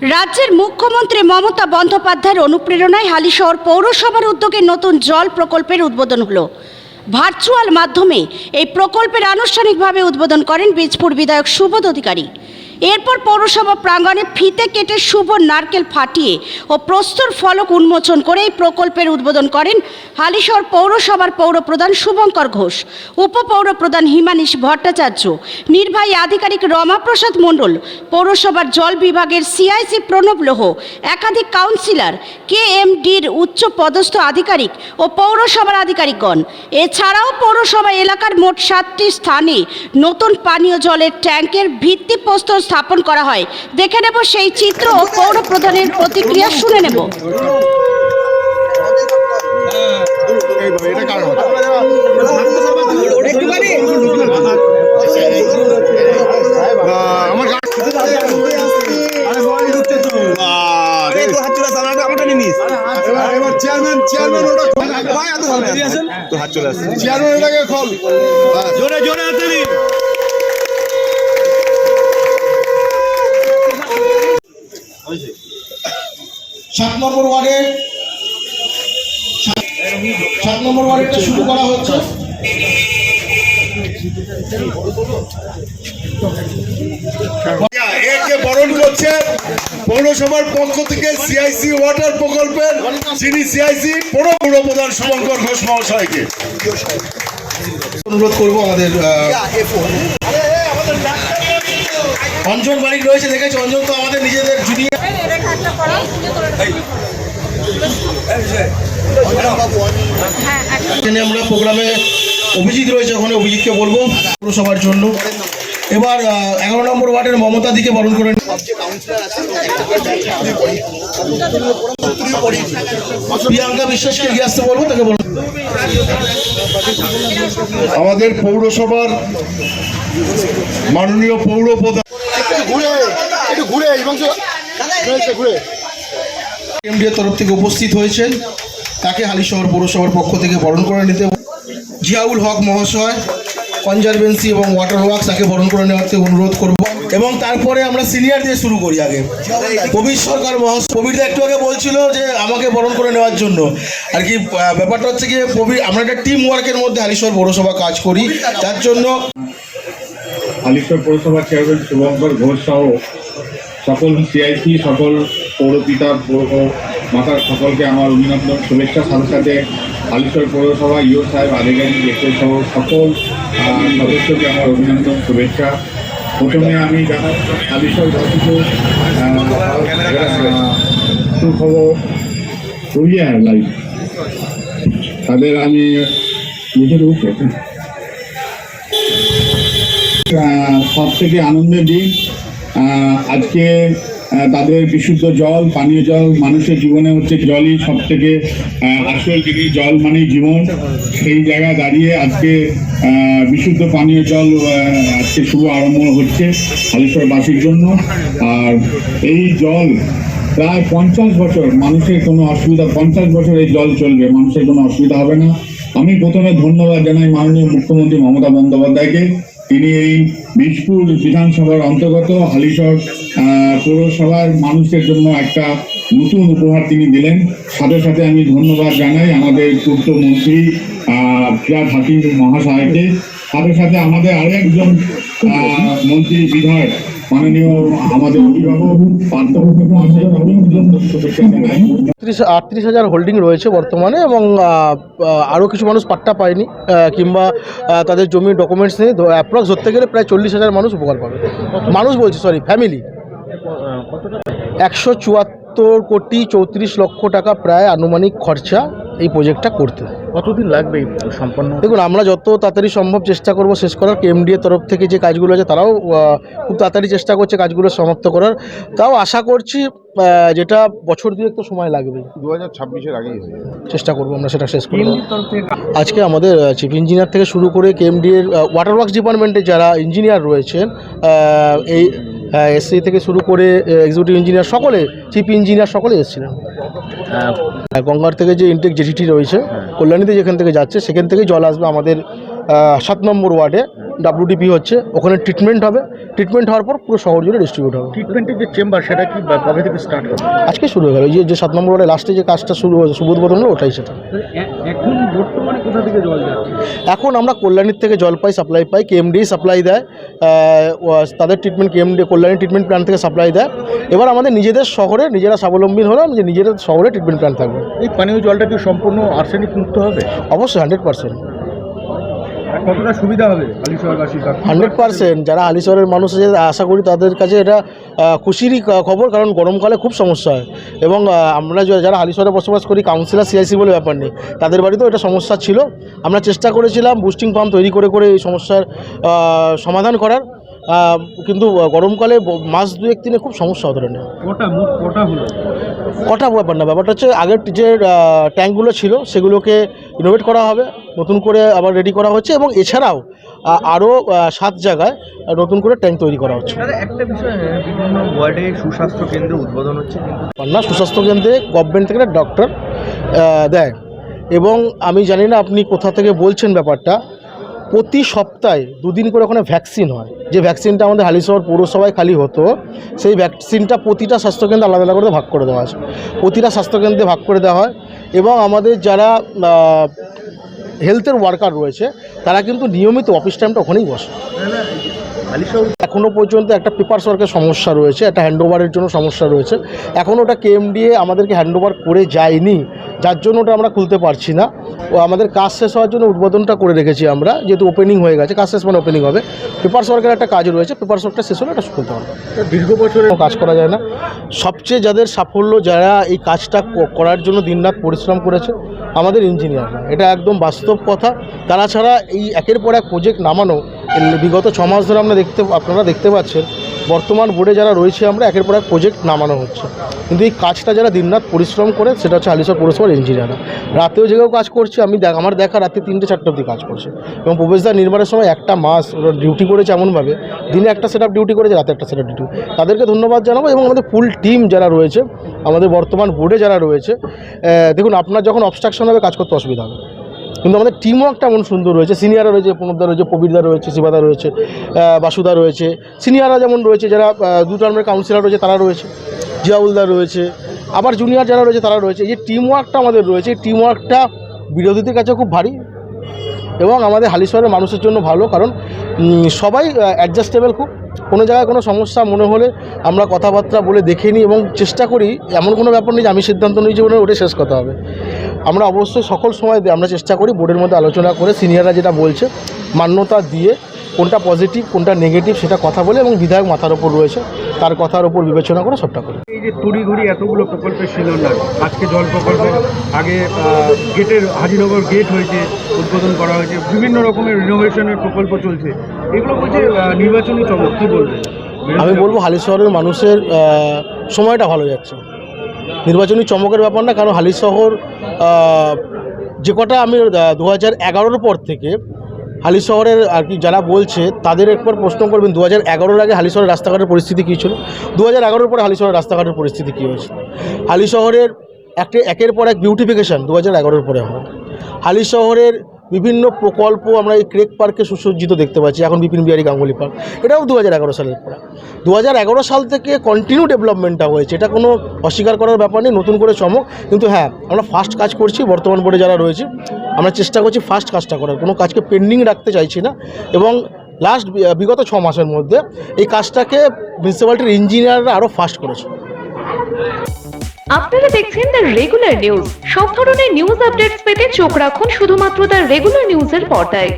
রাজ্যের মুখ্যমন্ত্রী মমতা বন্দ্যোপাধ্যায়ের অনুপ্রেরণায় হালিশহর পৌরসভার উদ্যোগে নতুন জল প্রকল্পের উদ্বোধন হলো। ভার্চুয়াল মাধ্যমে এই প্রকল্পের আনুষ্ঠানিকভাবে উদ্বোধন করেন বীজপুর বিধায়ক সুবোধ অধিকারী। এরপর পৌরসভা প্রাঙ্গণে ফিতে কেটে শুভ নারকেল ফাটিয়ে ও প্রস্তর ফলক উন্মোচন করে এই প্রকল্পের উদ্বোধন করেন হালিশহর পৌরসভার পৌরপ্রধান শুভঙ্কর ঘোষ, উপপৌরপ্রধান হিমানিশ ভট্টাচার্য, নির্বাহী আধিকারিক রমাপ্রসাদ মণ্ডল, পৌরসভার জল বিভাগের সিআইসি প্রণব লোহ, একাধিক কাউন্সিলর কে এম ডির উচ্চ পদস্থ আধিকারিক ও পৌরসভার আধিকারিকগণ। এছাড়াও পৌরসভা এলাকার মোট সাতটি স্থানে নতুন পানীয় জলের ট্যাঙ্কের ভিত্তিপ্রস্তর স্থাপন করা হয় দেখে নেব সেই চিত্র ও পৌর প্রধানের প্রতিক্রিয়া শুনে নেব হাত? চেয়ারম্যান চেয়ারম্যান ওটা খোল। ভাই, এত ভালো আছে। চেয়ারম্যান ওটাকে খোল জোরে জোরে হাতে সাত নম্বর ওয়ার্ডে সাত- নম্বর ওয়ার্ডেটা শুরু করা হচ্ছে। এর যে বরণ করছে পৌরসভার পক্ষ থেকে সিআইসি ওয়াটার প্রকল্পের যিনি সিআইসি পৌর পৌর প্রধান শুভঙ্কর ঘোষ মহাশয়কে। অনুরোধ করব আমাদের অঞ্জন বাড়ি রয়েছে দেখেছি? অঞ্জন তো আমাদের নিজেদের জুনিয়র এখানে আমরা প্রোগ্রামে অভিজিৎ রয়েছে ওখানে অভিজিৎকে বলব পৌরসভার জন্য। এবার এগারো নম্বর ওয়ার্ডের মমতা দিকে বরণ করে প্রিয়াঙ্কা বিশ্বাসকে এগিয়ে আসতে বলব তাকে বলব আমাদের পৌরসভার মাননীয় পৌর প্রধান এমডিএর তরফ থেকে উপস্থিত হয়েছেন। তাকে হালিশহর পৌরসভার পক্ষ থেকে বরণ করে নিতে জিয়াউল হক মহাশয় কনজারভেন্সি এবং ওয়াটার ওয়ার্কস তাকে বরণ করে নেওয়াতে অনুরোধ করব। এবং তারপরে আমরা সিনিয়র দিয়ে শুরু করি আগে। কবির সরকার মহাশয় কবিরদা একটু আগে বলছিল যে আমাকে বরণ করে নেওয়ার জন্য। আর কি ব্যাপারটা হচ্ছে কি কবির আমরা একটা টিম ওয়ার্কের মধ্যে হালিশহর পৌরসভা কাজ করি। যার জন্য হালিশহর পৌরসভা চেয়ারম্যান শুভঙ্কর ঘোষ সহ সকল সিআইসি সকল পৌরপিতা, পৌর মাতার সকলকে আমার অভিনন্দন, শুভেচ্ছা। সাথে সাথে হালিশহর পৌরসভা ইও সাহেব, আধিকারিক এসে সহ সকল সদস্যকে আমার অভিনন্দন, শুভেচ্ছা। প্রথমে আমি জানাই হালিশহর বাসীকে সুখবর রুইয়া লাইভ তাদের আমি নিজের উঠে সব থেকে আনন্দের দিন আজকে তাদের বিশুদ্ধ জল, পানীয় জল, মানুষের জীবনে হচ্ছে জলই সব থেকে আসল জিনিস জল মানেই জীবন। সেই জায়গায় দাঁড়িয়ে আজকে বিশুদ্ধ পানীয় জল আজকে শুভ আরম্ভ হচ্ছে হালিশহরবাসীর জন্য। আর এই জল, প্রায় পঞ্চাশ বছর, মানুষের কোনো অসুবিধা, পঞ্চাশ বছর এই জল চলবে, মানুষের কোনো অসুবিধা হবে না। আমি প্রথমে ধন্যবাদ জানাই মাননীয় মুখ্যমন্ত্রী মমতা বন্দ্যোপাধ্যায়কে। তিনি এই বীজপুর বিধানসভার অন্তর্গত হালিশহর আহ, পৌরসভার মানুষের জন্য একটা নতুন উপহার তিনি দিলেন। সাথে সাথে আমি ধন্যবাদ জানাই আমাদের পূর্ত মন্ত্রী আহ, ফিরাদ হাকিম মহাশয়কে। সাথে সাথে আমাদের আরেকজন মন্ত্রী বিধায়ক মাননীয় আমাদের অভিভাবক পার্থ মহাশয়। আটত্রিশ হাজার হোল্ডিং রয়েছে বর্তমানে এবং আরও কিছু মানুষ পাট্টা পায়নি কিংবা তাদের জমির ডকুমেন্টস নেই অ্যাপ্রক্স ধরতে গেলে প্রায় চল্লিশ হাজার মানুষ উপকার পাবে। মানুষ বলছি সরি ফ্যামিলি একশো চুয়াত্তর কোটি চৌত্রিশ লক্ষ টাকা প্রায় আনুমানিক খরচা এই প্রজেক্টটা করতে কতদিন লাগবে সম্পন্ন? দেখুন আমরা যত তাড়াতাড়ি সম্ভব চেষ্টা করব শেষ করার কেএমডি এর তরফ থেকে যে কাজগুলো আছে তারাও খুব তাড়াতাড়ি চেষ্টা করছে কাজগুলো সমাপ্ত করার। তাও আশা করছি যেটা বছর দুয়েক তো সময় লাগবে। দু হাজার ছাব্বিশের আগেই চেষ্টা করব আমরা সেটা শেষ করব আজকে আমাদের চিফ ইঞ্জিনিয়ার থেকে শুরু করে কেএমডি এর ওয়াটার ওয়ার্কস ডিপার্টমেন্টে যারা ইঞ্জিনিয়ার রয়েছেন এই এসসি থেকে শুরু করে এক্সিকিউটিভ ইঞ্জিনিয়ার সকলে চিফ ইঞ্জিনিয়ার সকলে এসেছিলেন। গঙ্গার থেকে যে ইনটেক জেটিটি রয়েছে কল্যাণীতে যেখান থেকে যাচ্ছে সেখান থেকেই জল আসবে আমাদের সাত নম্বর ওয়ার্ডে ডাব্লিউডিপি হচ্ছে। ওখানে ট্রিটমেন্ট হবে। ট্রিটমেন্ট হওয়ার পর পুরো শহর জুড়ে ডিস্ট্রিবিউট হবে। ট্রিটমেন্টের যে চেম্বার সেটা কি কবে থেকে স্টার্ট হবে? আজকে শুরু হয়ে গেল। এই যে যে সাত নম্বর ওয়ার্ডে লাস্টে যে কাজটা শুরু শুভ উদ্বোধন হলো ওটাই সেটা। এখন বর্তমানে কোথা থেকে জল যাচ্ছে? এখন আমরা কল্যাণীর থেকে জল পাই সাপ্লাই পাই কেএমডি সাপ্লাই দেয়। তাদের treatment KMD Kalyani treatment plan থেকে সাপ্লাই দেয়। এবার আমাদের নিজেদের শহরে নিজেরা স্বাবলম্বী হলাম যে নিজেদের শহরে ট্রিটমেন্ট প্ল্যান থাকবে। এই পানীয় জলটা কি সম্পূর্ণ আর্সেনিক মুক্ত হবে? অবশ্যই হান্ড্রেড পার্সেন্ট কতটা সুবিধা হবে হান্ড্রেড পার্সেন্ট। যারা আলিশহরের মানুষ আছে, আশা করি তাদের কাছে এটা খুশিরই খবর, কারণ গরমকালে খুব সমস্যা হয়। এবং আমরা যারা আলিশহরে বসবাস করি কাউন্সিলার সিআইসি বলে ব্যাপার নেই। তাদের বাড়িতেও এটা সমস্যা ছিল। আমরা চেষ্টা করেছিলাম বুস্টিং পাম্প তৈরি করে করে এই সমস্যার সমাধান করার। কিন্তু গরমকালে মাস দুয়েক দিনে খুব সমস্যা হতো না কটা ব্যাপার না ব্যাপারটা হচ্ছে আগের যে ট্যাঙ্কগুলো ছিল সেগুলোকে ইনোভেট করা হবে নতুন করে আবার রেডি করা হচ্ছে এবং এছাড়াও আরও সাত জায়গায় নতুন করে ট্যাঙ্ক তৈরি করা হচ্ছে। একটা বিষয় বিভিন্ন ওয়ার্ডে সুস্বাস্থ্য কেন্দ্র উদ্বোধন হচ্ছে কিন্তু সুস্বাস্থ্য কেন্দ্রে গভর্নমেন্ট থেকে ডক্টর দেয়। এবং আমি জানি না আপনি কোথা থেকে বলছেন ব্যাপারটা প্রতি সপ্তাহে দুদিন করে ওখানে ভ্যাকসিন হয়। যে ভ্যাকসিনটা আমাদের হালিশহর পৌরসভায় খালি হতো, সেই ভ্যাকসিনটা প্রতিটা স্বাস্থ্যকেন্দ্রে আলাদা আলাদা করে ভাগ করে দেওয়া আছে। প্রতিটা স্বাস্থ্যকেন্দ্রে ভাগ করে দেওয়া হয় এবং আমাদের যারা হেলথের ওয়ার্কার রয়েছে, তারা কিন্তু নিয়মিত অফিস টাইমটা ওখানেই বসে। এখনও পর্যন্ত একটা পেপার ওয়ার্কের সমস্যা রয়েছে, একটা হ্যান্ডওভারের জন্য সমস্যা রয়েছে। এখন ওটা কেএমডিএ আমাদেরকে হ্যান্ডওভার করে যায়নি যার জন্য ওটা আমরা খুলতে পারছি না। ও আমাদের কাজ শেষ হওয়ার জন্য উদ্বোধনটা করে রেখেছি আমরা যেহেতু ওপেনিং হয়ে গেছে কাজ শেষ মানে ওপেনিং হবে। পেপার ওয়ার্কের একটা কাজ রয়েছে পেপার ওয়ার্কটা শেষ হলে এটা খুলতে হবে দীর্ঘ বছরের কাজ করা যায় না। সবচেয়ে যাদের সাফল্য যারা এই কাজটা করার জন্য দিনরাত পরিশ্রম করেছে আমাদের ইঞ্জিনিয়াররা এটা একদম বাস্তব কথা। তারা ছাড়া এই একের পর এক প্রজেক্ট নামানো বিগত ছ মাস ধরে আমরা দেখতে আপনারা দেখতে পাচ্ছেন বর্তমান বোর্ডে যারা রয়েছে আমরা একের পর এক প্রজেক্ট নামানো হচ্ছে। কিন্তু এই কাজটা যারা দিনরাত পরিশ্রম করে, সেটা হচ্ছে আলিশা পৌরসভার ইঞ্জিনিয়াররা রাতেও জেগেও কাজ করছে, আমি আমার দেখা রাতে তিনটে, চারটে অবধি কাজ করছে। এবং প্রবেশদার নির্মাণের সময় একটা মাস ওরা ডিউটি করেছে এমনভাবে, দিনে একটা সেট ডিউটি করেছে, রাতে একটা সেট ডিউটি তাদেরকে ধন্যবাদ জানাব এবং আমাদের ফুল টিম যারা রয়েছে, আমাদের বর্তমান বোর্ডে যারা রয়েছে দেখুন, আপনার যখন অবস্ট্রাকশন হবে, কাজ করতে অসুবিধা হবে। কিন্তু আমাদের টিম ওয়ার্কটা এমন সুন্দর রয়েছে। সিনিয়ররা রয়েছে, প্রণবদা রয়েছে, প্রবীরদা রয়েছে, শিবাদা রয়েছে বাসুদা রয়েছে। সিনিয়ররা যেমন রয়েছে, যারা দু টার্মের কাউন্সিলর রয়েছে, তারা রয়েছে। জিয়াউলদা রয়েছে। আবার জুনিয়র যারা রয়েছে, তারা রয়েছে। এই যে টিম ওয়ার্কটা আমাদের রয়েছে এই টিম ওয়ার্কটা বিরোধীদের কাছে খুব ভারী এবং আমাদের হালিশহরের মানুষের জন্য ভালো কারণ সবাই অ্যাডজাস্টেবল খুব। কোনো জায়গায় কোনো সমস্যা মনে হলে আমরা কথাবার্তা বলে দেখে নিই এবং চেষ্টা করি, এমন কোনো ব্যাপার নেই যে আমি সিদ্ধান্ত নিই যে ওটা শেষ কথা হবে। আমরা অবশ্যই সকল সময় আমরা চেষ্টা করি বোর্ডের মধ্যে আলোচনা করে সিনিয়ররা যেটা বলছে মান্যতা দিয়ে কোনটা পজিটিভ কোনটা নেগেটিভ সেটা কথা বলে এবং বিধায়ক মাথার ওপর রয়েছে তার কথার ওপর বিবেচনা করে সবটা করি। এই যে তড়িঘড়ি এতগুলো প্রকল্পের শিলান্যাস আজকে জল প্রকল্প আগে গেটের হাজিনগর গেট হয়েছে উদ্বোধন করা হয়েছে বিভিন্ন রকমের রিনোভেশনের প্রকল্প চলছে। এগুলো বলছে নির্বাচনী চমক কী বলবেন? আমি বলব হালি শহরের মানুষের সময়টা ভালো যাচ্ছে। নির্বাচনী চমকের ব্যাপার না, কারণ হালিশহর যে কটা আমি দু হাজার পর থেকে হালি শহরের আর কি যারা বলছে, তাদের একবার প্রশ্ন করবেন দু হাজার এগারোর আগে হালি শহরের রাস্তাঘাটের পরিস্থিতি কী ছিল? দু হাজার এগারোর পরে হালি শহরের রাস্তাঘাটের পরিস্থিতি কী হয়েছে হালি শহরের একটা, একের পর এক বিউটিফিকেশান দু হাজার এগারোর পরে হয়। হালি শহরের বিভিন্ন প্রকল্প আমরা এই ক্রেক পার্কে সুসজ্জিত দেখতে পাচ্ছি। এখন বিপিন বিহারী গাঙ্গুলি পার্ক। এটাও দু হাজার এগারো সালের পর দু হাজার এগারো সাল থেকে কন্টিনিউ ডেভেলপমেন্টটা হয়েছে। এটা কোনো অস্বীকার করার ব্যাপার নেই, নতুন করে চমক। কিন্তু হ্যাঁ আমরা ফাস্ট কাজ করছি, বর্তমান বোর্ডে যারা রয়েছে, আমরা চেষ্টা করছি ফাস্ট কাজটা করার। কোনো কাজকে পেন্ডিং রাখতে চাইছি না। এবং লাস্ট বিগত ছ মাসের মধ্যে এই কাজটাকে মিউনিসিপ্যালিটির ইঞ্জিনিয়াররা আরও ফাস্ট করেছে। আপনারা দেখছেন দ্য রেগুলার নিউজ সব ধরনের নিউজ আপডেটস পেতে চোখ রাখুন শুধুমাত্র দ্য রেগুলার নিউজের পর্দায়।